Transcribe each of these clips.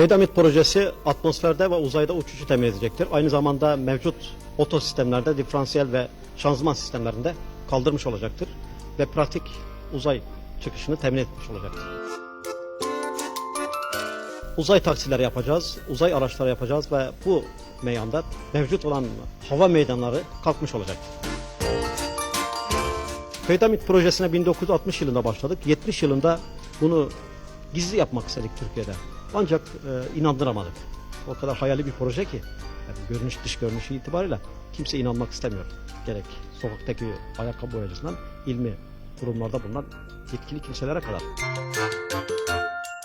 Feydamit projesi atmosferde ve uzayda uçuşu temin edecektir. Aynı zamanda mevcut otosistemlerde diferansiyel ve şanzıman sistemlerinde kaldırmış olacaktır. Ve pratik uzay çıkışını temin etmiş olacaktır. Uzay taksileri yapacağız, uzay araçları yapacağız ve bu meyanda mevcut olan hava meydanları kalkmış olacaktır. Feydamit projesine 1960 yılında başladık. 70 yılında bunu gizli yapmak istedik Türkiye'de. Ancak e, inandıramadık. O kadar hayali bir proje ki yani görünüş dış görünüşü itibariyle kimse inanmak istemiyor. Gerek sokaktaki ayakkabı boyacısından ilmi kurumlarda bulunan yetkili kimselere kadar.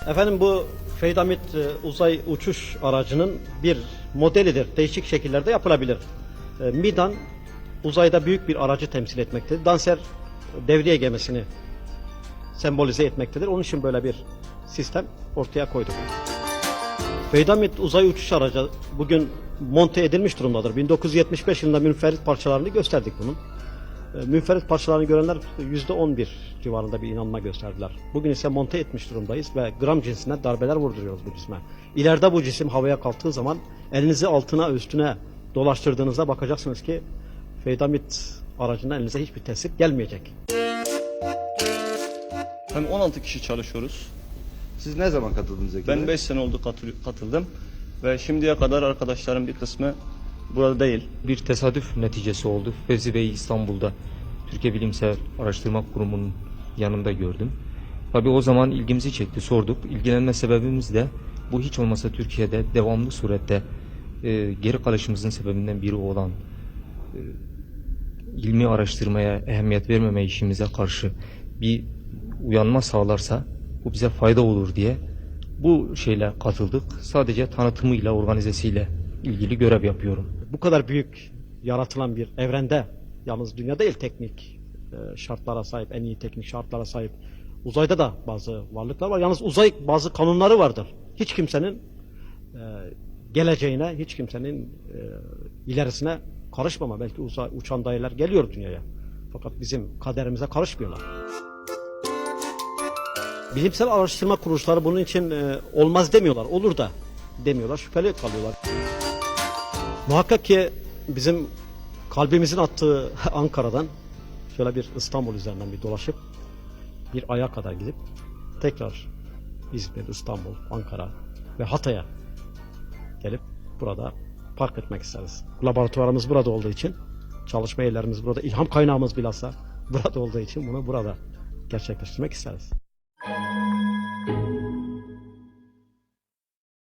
Efendim bu Feydamit e, uzay uçuş aracının bir modelidir. Değişik şekillerde yapılabilir. E, Midan uzayda büyük bir aracı temsil etmektedir. Danser devriye gemisini sembolize etmektedir. Onun için böyle bir sistem ortaya koyduk. Feydamit uzay uçuş aracı bugün monte edilmiş durumdadır. 1975 yılında münferit parçalarını gösterdik bunun. E, Münferit parçalarını görenler %11 civarında bir inanma gösterdiler. Bugün ise monte etmiş durumdayız ve gram cinsine darbeler vurduruyoruz bu cisme. İleride bu cisim havaya kalktığı zaman elinizi altına üstüne dolaştırdığınızda bakacaksınız ki Feydamit aracından elinize hiçbir tesir gelmeyecek. Hem 16 kişi çalışıyoruz. Siz ne zaman katıldınız ekibe? Ben 5 sene oldu katıl- katıldım. Ve şimdiye kadar arkadaşlarım bir kısmı burada değil. bir tesadüf neticesi oldu. Fevzi Bey'i İstanbul'da Türkiye Bilimsel Araştırma Kurumu'nun yanında gördüm. Tabii o zaman ilgimizi çekti, sorduk. İlgilenme sebebimiz de bu hiç olmasa Türkiye'de devamlı surette e, geri kalışımızın sebebinden biri olan e, ilmi araştırmaya ehemmiyet vermeme işimize karşı bir uyanma sağlarsa bu bize fayda olur diye bu şeyle katıldık. Sadece tanıtımıyla, organizesiyle ilgili görev yapıyorum. Bu kadar büyük yaratılan bir evrende yalnız dünya değil teknik e, şartlara sahip, en iyi teknik şartlara sahip uzayda da bazı varlıklar var. Yalnız uzay bazı kanunları vardır. Hiç kimsenin e, geleceğine, hiç kimsenin e, ilerisine karışmama. Belki uzay, uçan dayılar geliyor dünyaya. Fakat bizim kaderimize karışmıyorlar. Bilimsel araştırma kuruluşları bunun için e, olmaz demiyorlar. Olur da demiyorlar. Şüpheli kalıyorlar. Muhakkak ki bizim kalbimizin attığı Ankara'dan şöyle bir İstanbul üzerinden bir dolaşıp bir aya kadar gidip tekrar İzmir, İstanbul, Ankara ve Hatay'a gelip burada park etmek isteriz. Laboratuvarımız burada olduğu için çalışma yerlerimiz burada, ilham kaynağımız bilhassa burada olduğu için bunu burada gerçekleştirmek isteriz.